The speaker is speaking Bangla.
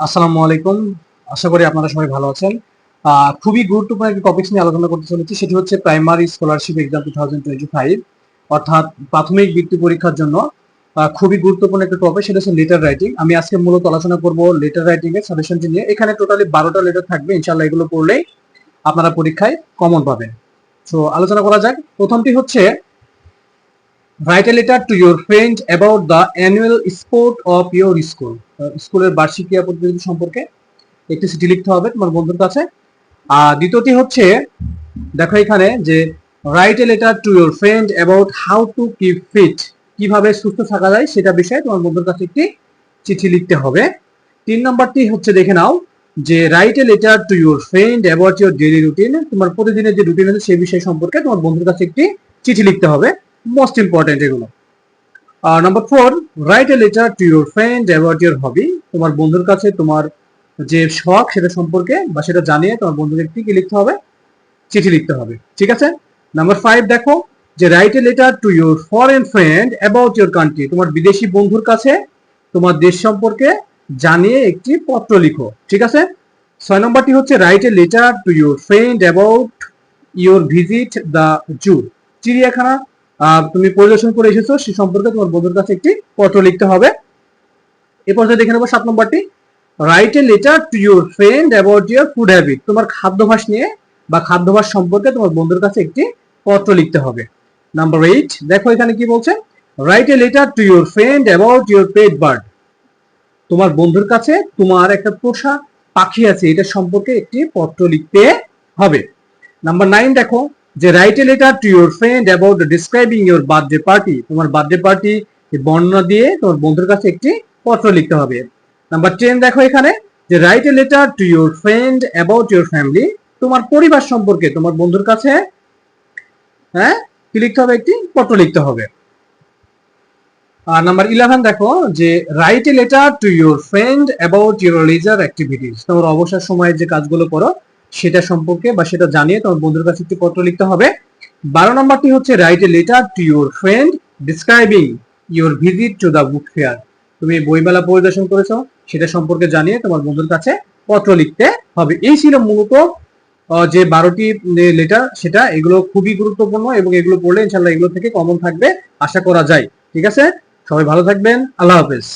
আসসালামু আলাইকুম। আশা করি আপনারা সবাই ভালো আছেন। খুবই গুরুত্বপূর্ণ একটি টপিক নিয়ে আলোচনা করতে চলেছি। সেটি হচ্ছে primary scholarship exam two thousand twenty five অর্থাৎ প্রাথমিক বৃত্তি পরীক্ষার জন্য। খুবই গুরুত্বপূর্ণ একটা টপিক সেটা হচ্ছে লেটার রাইটিং আমি আজকে মূলত আলোচনা করব লেটার রাইটিং এর সাজেশনটি নিয়ে। এখানে টোটালি বারোটা লেটার থাকবে। ইনশাল্লাহ এগুলো পড়লেই আপনারা পরীক্ষায় কমন পাবেন। তো আলোচনা করা যাক। প্রথমটি হচ্ছে write a letter to your friend about the annual sport of your school স্কুলের বার্ষিক ক্রীড়া প্রতিযোগিতা সম্পর্কে একটি চিঠি লিখতে হবে তোমার বন্ধুর কাছে। আর দ্বিতীয়টি হচ্ছে, দেখো এখানে যে write a letter to your friend about how to keep fit কীভাবে সুস্থ থাকা যায় সেটা বিষয়ে তোমার বন্ধুর কাছে একটি চিঠি লিখতে হবে। তিন নম্বরটি হচ্ছে, দেখে নাও, যে write a letter to your friend about your daily routine তোমার প্রতিদিনের যে রুটিন আছে সেই বিষয় সম্পর্কে তোমার বন্ধুর কাছে একটি চিঠি লিখতে হবে। মোস্ট ইম্পর্টেন্ট এগুলো। আর number four write a letter to your friend about your hobby তোমার বন্ধুর কাছে তোমার যে শখ সেটা সম্পর্কে বা সেটা জানিয়ে তোমার বন্ধুকে কি কি লিখতে হবে? চিঠি লিখতে হবে। ঠিক আছে? নাম্বার ফাইভ দেখো যে write a letter to your foreign friend about your country তোমার বিদেশি বন্ধুর কাছে তোমার দেশ সম্পর্কে জানিয়ে একটি পত্র লিখো। ঠিক আছে? ছয় নম্বরটি হচ্ছে write a letter to your friend about your visit the zoo চিড়িয়াখানা তুমি পরিদর্শন করে এসেছ, সে সম্পর্কে তোমার বন্ধুর কাছে একটি পত্র লিখতে হবে। এ পর্যায়ে দেখে নেব সাত নম্বরটি। Write a letter to your friend about your food habit তোমার খাদ্যাভ্যাস নিয়ে বা খাদ্যাভ্যাস সম্পর্কে তোমার বন্ধুর কাছে একটি পত্র লিখতে হবে। নাম্বার এইট দেখো এখানে কি বলছে? Write a letter to your friend about your pet bird তোমার বন্ধুর কাছে তোমার একটা পোষা পাখি আছে, এটা সম্পর্কে একটি পত্র লিখতে হবে। নাম্বার নাইন দেখো যে write a letter to your friend about describing your birthday party তোমার বার্থডে পার্টি বর্ণনা দিয়ে তোমার বন্ধুর কাছে একটি পত্র লিখতে হবে। নাম্বার টেন দেখো এখানে, যে write a letter to your friend about your family তোমার পরিবার সম্পর্কে তোমার বন্ধুর কাছে হ্যাঁ কি লিখতে হবে? একটি পত্র লিখতে হবে। আর নাম্বার ইলেভেন দেখো, যে write a letter to your friend about your leisure activities তোমার অবসর সময়ে যে কাজগুলো করো সেটা সম্পর্কে বা সেটা জানিয়ে তোমার বন্ধুর কাছে একটি পত্র লিখতে হবে। বারো নম্বরটি হচ্ছে write a letter to your friend describing your visit to the book fair তুমি বইমেলা পরিদর্শন করেছ, সেটা সম্পর্কে জানিয়ে তোমার বন্ধুর কাছে পত্র লিখতে হবে। এই ছিল মূলত যে বারোটি লেটার সেটা এগুলো খুবই গুরুত্বপূর্ণ এবং এগুলো পড়লে ইনশাল্লাহ এগুলো থেকে কমন থাকবে, আশা করা যায়। ঠিক আছে? সবাই ভালো থাকবেন। আল্লাহ হাফেজ।